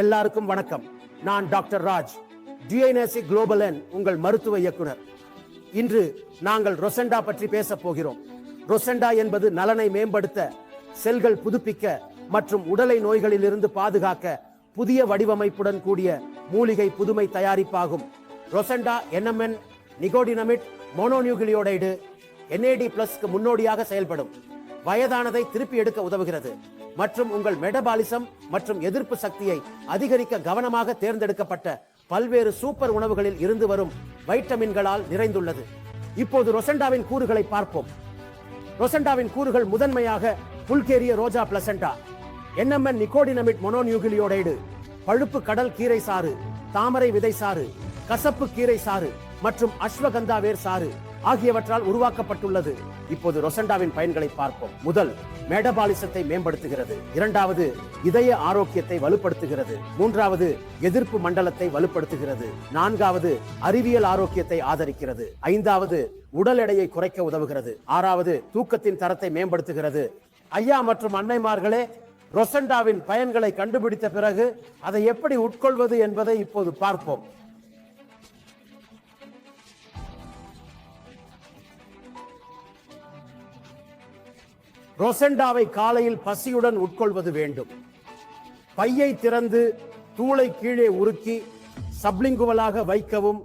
எல்லாருக்கும் வணக்கம். நான் டாக்டர் ராஜ். டிஎன்எஸ்சி குளோபலன் உங்கள் மருத்துவ இயக்குனர். இன்று நாங்கள் ரொசெண்டா பற்றி பேசப் போகிறோம். ரொசெண்டா என்பது நலனை மேம்படுத்த செல்கள் புதுப்பிக்க மற்றும் உடலை நோய்களிலிருந்து பாதுகாக்க புதிய வடிவமைப்புடன் கூடிய மூலிகை புதுமை தயாரிப்பாகும். ரொசெண்டா என்எம்என் நிகோடினமிட் மோனோநியூக்ளியோடைடு என்ஏடி பிளஸ்க்கு முன்னோடியாக செயல்படும். வயதானதை திருப்பி எடுக்க உதவுகிறது. மற்றும் உங்கள் மெடபாலிசம் மற்றும் எதிர்ப்பு சக்தியை அதிகரிக்க கவனமாக தேர்ந்தெடுக்கப்பட்ட பல்வேறு சூப்பர் உணவுகளில் இருந்து வரும் வைட்டமின்களால் நிறைந்துள்ளது. இப்போது ரொசெண்டாவின் கூறுகளை பார்ப்போம். ரொசண்டாவின் கூறுகள் முதன்மையாக புல்கேரிய ரோஜா பிளசண்டா என்எம்என் நிக்கோடினமிட் மொனோநியூகிலியோடைடு பழுப்பு கடல் கீரை சாறு தாமரை விதை சாறு கசப்பு கீரை சாறு மற்றும் அஸ்வகந்தா வேர் சாறு ஆகியவற்றால் உருவாக்கப்பட்டுள்ளது. இப்போது ரொசண்டாவின் பயன்களை பார்ப்போம். முதல் மேடபாலிசத்தை மேம்படுத்துகிறது. இரண்டாவது இதய ஆரோக்கியத்தை வலுப்படுத்துகிறது. மூன்றாவது எதிர்ப்பு மண்டலத்தை வலுப்படுத்துகிறது. நான்காவது அறிவியல் ஆரோக்கியத்தை ஆதரிக்கிறது. ஐந்தாவது உடல் எடையை குறைக்க உதவுகிறது. ஆறாவது தூக்கத்தின் தரத்தை மேம்படுத்துகிறது. ஐயா மற்றும் அன்னைமார்களே ரொசண்டாவின் பயன்களை கண்டுபிடித்த பிறகு அதை எப்படி உட்கொள்வது என்பதை இப்போது பார்ப்போம். ரொசெண்டாவை காலையில் பசியுடன் உட்கொள்வது வேண்டும். பையை திறந்து தூளை கீழே உருக்கி சப்ளிங்குவலாக வைக்கவும்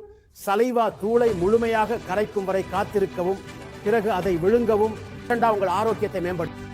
சலைவா தூளை முழுமையாக கரைக்கும் வரை காத்திருக்கவும் பிறகு அதை விழுங்கவும் உங்கள் ஆரோக்கியத்தை மேம்படுத்தும்